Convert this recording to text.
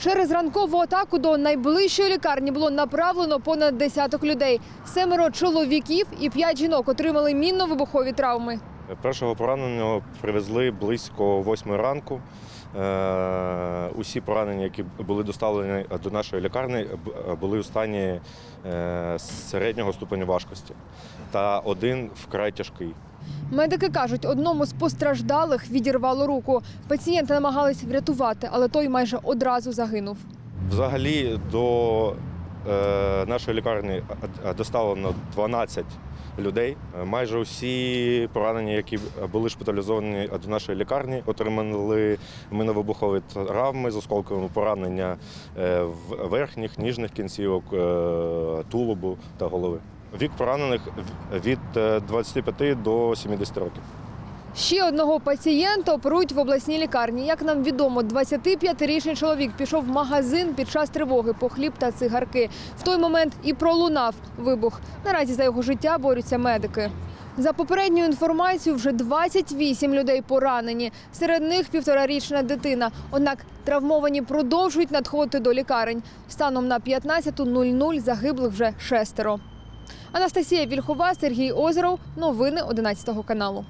Через ранкову атаку до найближчої лікарні було направлено понад десяток людей. Семеро чоловіків і п'ять жінок отримали мінно-вибухові травми. Першого пораненого привезли близько восьмої ранку. Е, Усі поранені, які були доставлені до нашої лікарні, були у стані е, середнього ступеню важкості. Та один вкрай тяжкий. Медики кажуть, одному з постраждалих відірвало руку. Пацієнта намагались врятувати, але той майже одразу загинув. Взагалі до е, нашої лікарні доставлено 12 людей. Майже усі поранені, які були шпиталізовані до нашої лікарні, отримали миновибухові травми з осколковими поранення е, верхніх, ніжних кінцівок, е, тулубу та голови. Вік поранених від е, 25 до 70 років. Ще одного пацієнта оперують в обласній лікарні. Як нам відомо, 25-річний чоловік пішов в магазин під час тривоги по хліб та цигарки. В той момент і пролунав вибух. Наразі за його життя борються медики. За попередньою інформацією, вже 28 людей поранені. Серед них півторарічна дитина. Однак травмовані продовжують надходити до лікарень. Станом на 15.00 загиблих вже шестеро. Анастасія Вільхова, Сергій Озеров. Новини 11 каналу.